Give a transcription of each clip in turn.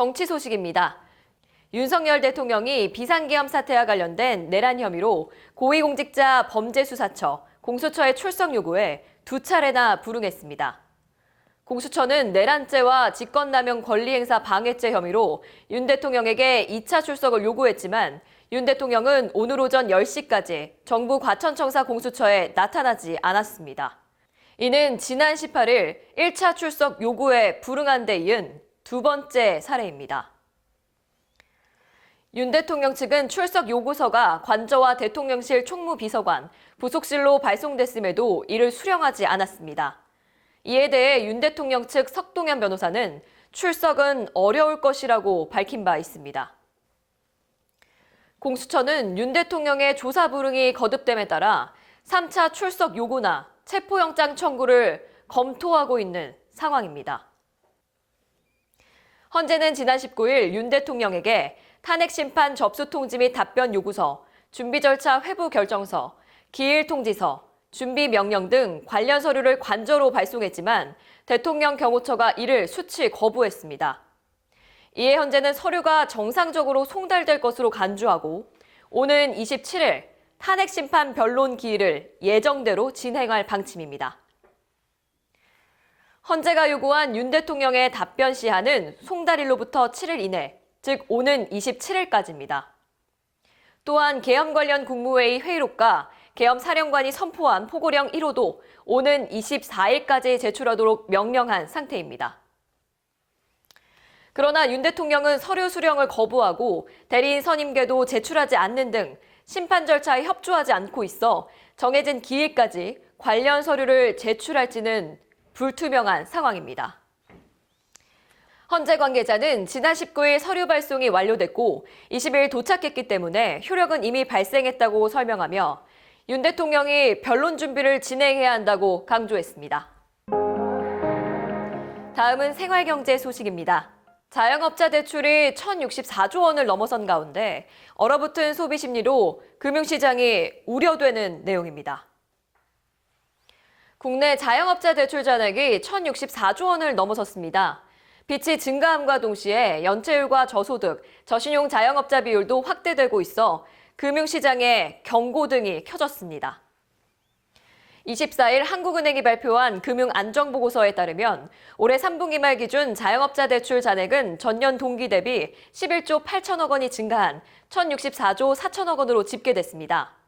정치 소식입니다. 윤석열 대통령이 비상계엄 사태와 관련된 내란 혐의로 고위공직자 범죄수사처 공수처의 출석 요구에 두 차례나 불응했습니다. 공수처는 내란죄와 직권남용 권리행사 방해죄 혐의로 윤 대통령에게 2차 출석을 요구했지만 윤 대통령은 오늘 오전 10시까지 정부 과천청사 공수처에 나타나지 않았습니다. 이는 지난 18일 1차 출석 요구에 불응한 데 이은 두 번째 사례입니다. 윤 대통령 측은 출석 요구서가 관저와 대통령실 총무비서관, 부속실로 발송됐음에도 이를 수령하지 않았습니다. 이에 대해 윤 대통령 측 석동현 변호사는 출석은 어려울 것이라고 밝힌 바 있습니다. 공수처는 윤 대통령의 조사 불응이 거듭됨에 따라 3차 출석 요구나 체포영장 청구를 검토하고 있는 상황입니다. 헌재는 지난 19일 윤 대통령에게 탄핵 심판 접수 통지 및 답변 요구서, 준비 절차 회부 결정서, 기일 통지서, 준비 명령 등 관련 서류를 관저로 발송했지만 대통령 경호처가 이를 수치 거부했습니다. 이에 현재는 서류가 정상적으로 송달될 것으로 간주하고 오는 27일 탄핵 심판 변론 기일을 예정대로 진행할 방침입니다. 헌재가 요구한 윤 대통령의 답변 시한은 송달일로부터 7일 이내, 즉 오는 27일까지입니다. 또한 계엄 관련 국무회의 회의록과 계엄 사령관이 선포한 포고령 1호도 오는 24일까지 제출하도록 명령한 상태입니다. 그러나 윤 대통령은 서류 수령을 거부하고 대리인 선임계도 제출하지 않는 등 심판 절차에 협조하지 않고 있어 정해진 기일까지 관련 서류를 제출할지는 불투명한 상황입니다. 헌재 관계자는 지난 19일 서류 발송이 완료됐고 20일 도착했기 때문에 효력은 이미 발생했다고 설명하며 윤 대통령이 변론 준비를 진행해야 한다고 강조했습니다. 다음은 생활경제 소식입니다. 자영업자 대출이 1,064조 원을 넘어선 가운데 얼어붙은 소비 심리로 금융시장이 우려되는 내용입니다. 국내 자영업자 대출 잔액이 1,064조 원을 넘어섰습니다. 빚이 증가함과 동시에 연체율과 저소득, 저신용 자영업자 비율도 확대되고 있어 금융시장에 경고등이 켜졌습니다. 24일 한국은행이 발표한 금융안정보고서에 따르면 올해 3분기 말 기준 자영업자 대출 잔액은 전년 동기 대비 11조 8천억 원이 증가한 1,064조 4천억 원으로 집계됐습니다.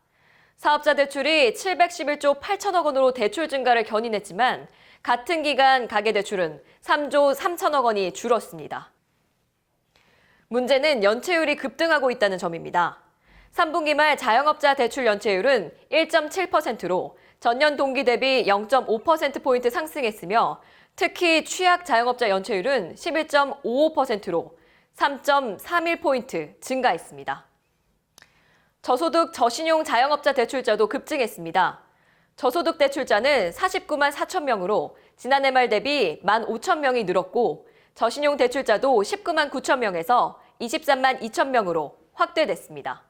사업자 대출이 711조 8천억 원으로 대출 증가를 견인했지만 같은 기간 가계 대출은 3조 3천억 원이 줄었습니다. 문제는 연체율이 급등하고 있다는 점입니다. 3분기 말 자영업자 대출 연체율은 1.7%로 전년 동기 대비 0.5%포인트 상승했으며 특히 취약 자영업자 연체율은 11.55%로 3.31포인트 증가했습니다. 저소득 저신용 자영업자 대출자도 급증했습니다. 저소득 대출자는 49만 4천 명으로 지난해 말 대비 1만 5천 명이 늘었고 저신용 대출자도 19만 9천 명에서 23만 2천 명으로 확대됐습니다.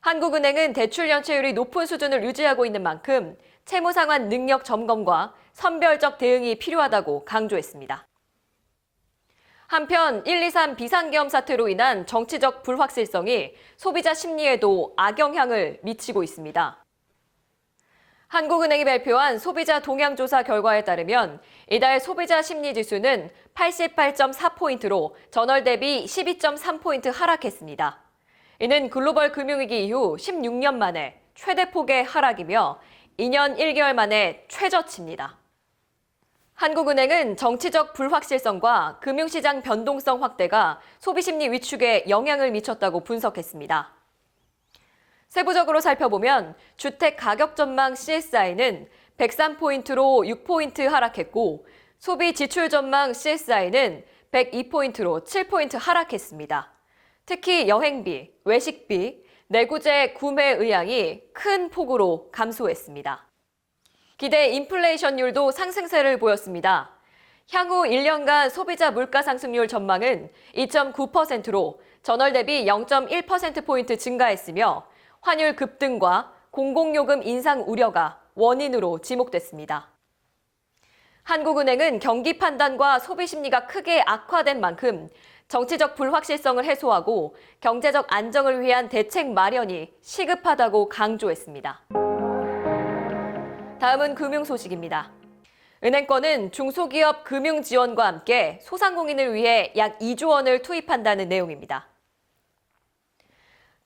한국은행은 대출 연체율이 높은 수준을 유지하고 있는 만큼 채무 상환 능력 점검과 선별적 대응이 필요하다고 강조했습니다. 한편 1, 2, 3 비상계엄 사태로 인한 정치적 불확실성이 소비자 심리에도 악영향을 미치고 있습니다. 한국은행이 발표한 소비자 동향조사 결과에 따르면 이달 소비자 심리 지수는 88.4포인트로 전월 대비 12.3포인트 하락했습니다. 이는 글로벌 금융위기 이후 16년 만에 최대폭의 하락이며 2년 1개월 만에 최저치입니다. 한국은행은 정치적 불확실성과 금융시장 변동성 확대가 소비심리 위축에 영향을 미쳤다고 분석했습니다. 세부적으로 살펴보면 주택 가격 전망 CSI는 103포인트로 6포인트 하락했고 소비 지출 전망 CSI는 102포인트로 7포인트 하락했습니다. 특히 여행비, 외식비, 내구재 구매 의향이 큰 폭으로 감소했습니다. 기대 인플레이션율도 상승세를 보였습니다. 향후 1년간 소비자 물가 상승률 전망은 2.9%로 전월 대비 0.1%포인트 증가했으며 환율 급등과 공공요금 인상 우려가 원인으로 지목됐습니다. 한국은행은 경기 판단과 소비 심리가 크게 악화된 만큼 정치적 불확실성을 해소하고 경제적 안정을 위한 대책 마련이 시급하다고 강조했습니다. 다음은 금융 소식입니다. 은행권은 중소기업 금융 지원과 함께 소상공인을 위해 약 2조 원을 투입한다는 내용입니다.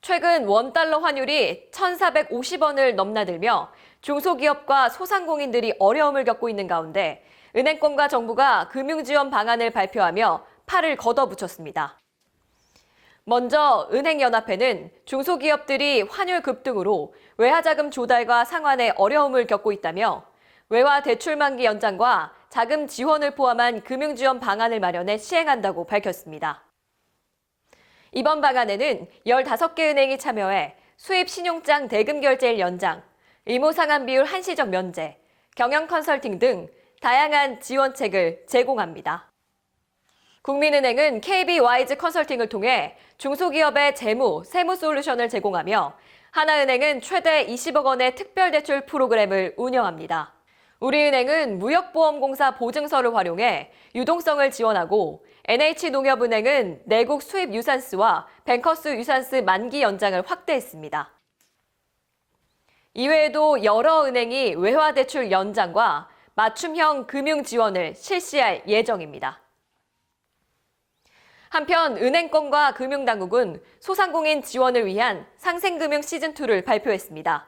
최근 원달러 환율이 1,450원을 넘나들며 중소기업과 소상공인들이 어려움을 겪고 있는 가운데 은행권과 정부가 금융지원 방안을 발표하며 팔을 걷어붙였습니다. 먼저 은행연합회는 중소기업들이 환율 급등으로 외화자금 조달과 상환에 어려움을 겪고 있다며 외화 대출 만기 연장과 자금 지원을 포함한 금융지원 방안을 마련해 시행한다고 밝혔습니다. 이번 방안에는 15개 은행이 참여해 수입 신용장 대금 결제일 연장, 의무 상환 비율 한시적 면제, 경영 컨설팅 등 다양한 지원책을 제공합니다. 국민은행은 KB와이즈 컨설팅을 통해 중소기업의 재무, 세무 솔루션을 제공하며 하나은행은 최대 20억 원의 특별 대출 프로그램을 운영합니다. 우리은행은 무역보험공사 보증서를 활용해 유동성을 지원하고 NH농협은행은 내국 수입 유산스와 뱅커스 유산스 만기 연장을 확대했습니다. 이외에도 여러 은행이 외화 대출 연장과 맞춤형 금융 지원을 실시할 예정입니다. 한편 은행권과 금융당국은 소상공인 지원을 위한 상생금융 시즌2를 발표했습니다.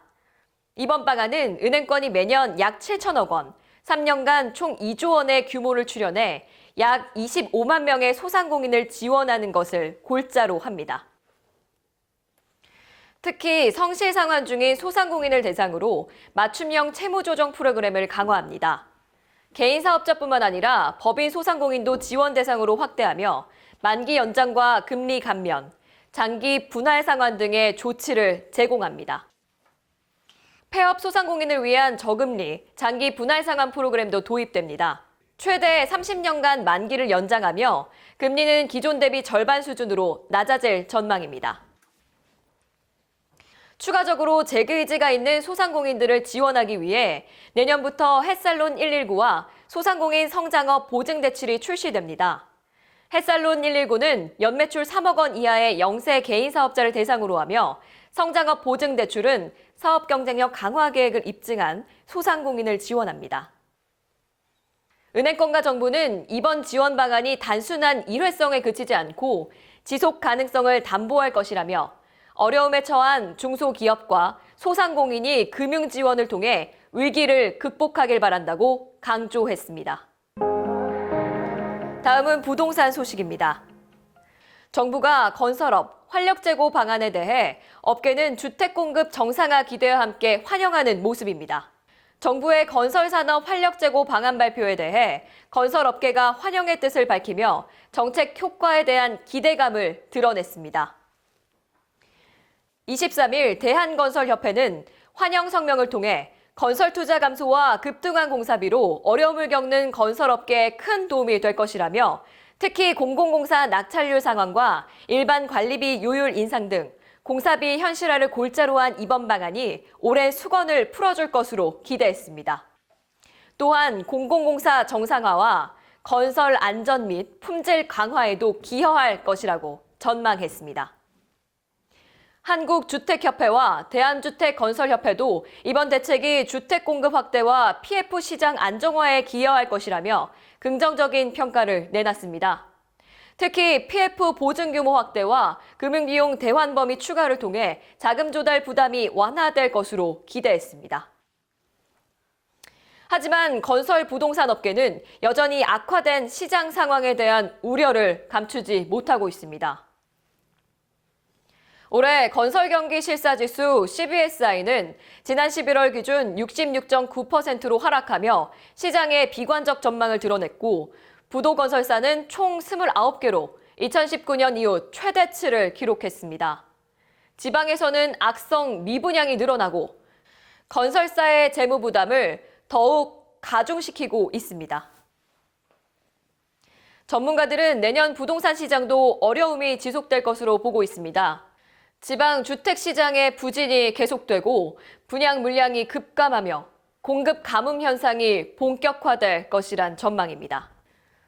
이번 방안은 은행권이 매년 약 7천억 원, 3년간 총 2조 원의 규모를 출연해 약 25만 명의 소상공인을 지원하는 것을 골자로 합니다. 특히 성실 상환 중인 소상공인을 대상으로 맞춤형 채무 조정 프로그램을 강화합니다. 개인 사업자뿐만 아니라 법인 소상공인도 지원 대상으로 확대하며 만기 연장과 금리 감면, 장기 분할 상환 등의 조치를 제공합니다. 폐업 소상공인을 위한 저금리, 장기 분할 상환 프로그램도 도입됩니다. 최대 30년간 만기를 연장하며 금리는 기존 대비 절반 수준으로 낮아질 전망입니다. 추가적으로 재개 의지가 있는 소상공인들을 지원하기 위해 내년부터 햇살론 119와 소상공인 성장업 보증 대출이 출시됩니다. 햇살론 119는 연매출 3억 원 이하의 영세 개인 사업자를 대상으로 하며 성장업 보증 대출은 사업 경쟁력 강화 계획을 입증한 소상공인을 지원합니다. 은행권과 정부는 이번 지원 방안이 단순한 일회성에 그치지 않고 지속 가능성을 담보할 것이라며 어려움에 처한 중소기업과 소상공인이 금융 지원을 통해 위기를 극복하길 바란다고 강조했습니다. 다음은 부동산 소식입니다. 정부가 건설업, 활력 제고 방안에 대해 업계는 주택 공급 정상화 기대와 함께 환영하는 모습입니다. 정부의 건설산업 활력 제고 방안 발표에 대해 건설업계가 환영의 뜻을 밝히며 정책 효과에 대한 기대감을 드러냈습니다. 23일 대한건설협회는 환영 성명을 통해 건설 투자 감소와 급등한 공사비로 어려움을 겪는 건설업계에 큰 도움이 될 것이라며 특히 공공공사 낙찰률 상황과 일반 관리비 요율 인상 등 공사비 현실화를 골자로 한 이번 방안이 올해 수건을 풀어줄 것으로 기대했습니다. 또한 공공공사 정상화와 건설 안전 및 품질 강화에도 기여할 것이라고 전망했습니다. 한국주택협회와 대한주택건설협회도 이번 대책이 주택 공급 확대와 PF 시장 안정화에 기여할 것이라며 긍정적인 평가를 내놨습니다. 특히 PF 보증 규모 확대와 금융비용 대환 범위 추가를 통해 자금 조달 부담이 완화될 것으로 기대했습니다. 하지만 건설 부동산 업계는 여전히 악화된 시장 상황에 대한 우려를 감추지 못하고 있습니다. 올해 건설 경기 실사 지수 CBSI는 지난 11월 기준 66.9%로 하락하며 시장의 비관적 전망을 드러냈고 부도 건설사는 총 29개로 2019년 이후 최대치를 기록했습니다. 지방에서는 악성 미분양이 늘어나고 건설사의 재무 부담을 더욱 가중시키고 있습니다. 전문가들은 내년 부동산 시장도 어려움이 지속될 것으로 보고 있습니다. 지방 주택 시장의 부진이 계속되고 분양 물량이 급감하며 공급 가뭄 현상이 본격화될 것이란 전망입니다.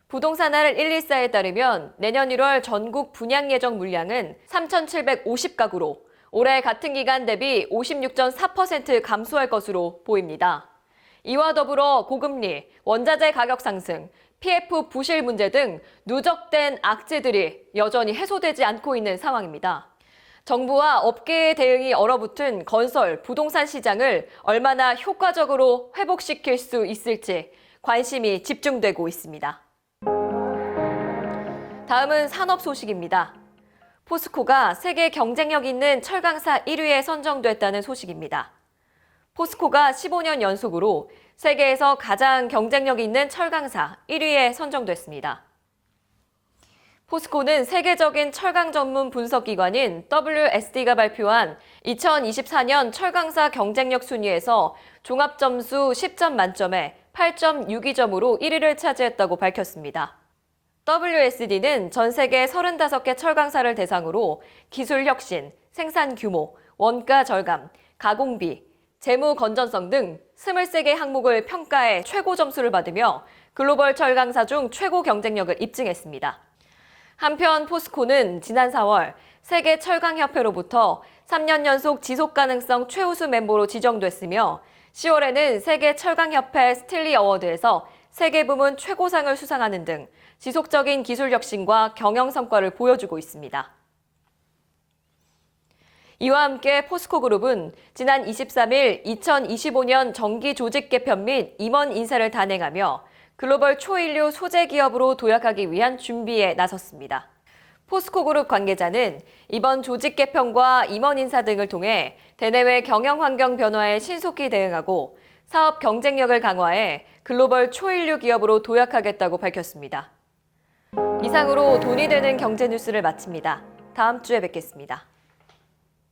부동산알 114에 따르면 내년 1월 전국 분양 예정 물량은 3,750가구로 올해 같은 기간 대비 56.4% 감소할 것으로 보입니다. 이와 더불어 고금리, 원자재 가격 상승, PF 부실 문제 등 누적된 악재들이 여전히 해소되지 않고 있는 상황입니다. 정부와 업계의 대응이 얼어붙은 건설, 부동산 시장을 얼마나 효과적으로 회복시킬 수 있을지 관심이 집중되고 있습니다. 다음은 산업 소식입니다. 포스코가 세계 경쟁력 있는 철강사 1위에 선정됐다는 소식입니다. 포스코가 15년 연속으로 세계에서 가장 경쟁력 있는 철강사 1위에 선정됐습니다. 포스코는 세계적인 철강 전문 분석 기관인 WSD가 발표한 2024년 철강사 경쟁력 순위에서 종합 점수 10점 만점에 8.62점으로 1위를 차지했다고 밝혔습니다. WSD는 전 세계 35개 철강사를 대상으로 기술 혁신, 생산 규모, 원가 절감, 가공비, 재무 건전성 등 23개 항목을 평가해 최고 점수를 받으며 글로벌 철강사 중 최고 경쟁력을 입증했습니다. 한편 포스코는 지난 4월 세계 철강협회로부터 3년 연속 지속 가능성 최우수 멤버로 지정됐으며 10월에는 세계 철강협회 스틸리 어워드에서 세계 부문 최고상을 수상하는 등 지속적인 기술 혁신과 경영 성과를 보여주고 있습니다. 이와 함께 포스코 그룹은 지난 23일 2025년 정기 조직 개편 및 임원 인사를 단행하며 글로벌 초인류 소재 기업으로 도약하기 위한 준비에 나섰습니다. 포스코 그룹 관계자는 이번 조직 개편과 임원 인사 등을 통해 대내외 경영 환경 변화에 신속히 대응하고 사업 경쟁력을 강화해 글로벌 초인류 기업으로 도약하겠다고 밝혔습니다. 이상으로 돈이 되는 경제 뉴스를 마칩니다. 다음 주에 뵙겠습니다.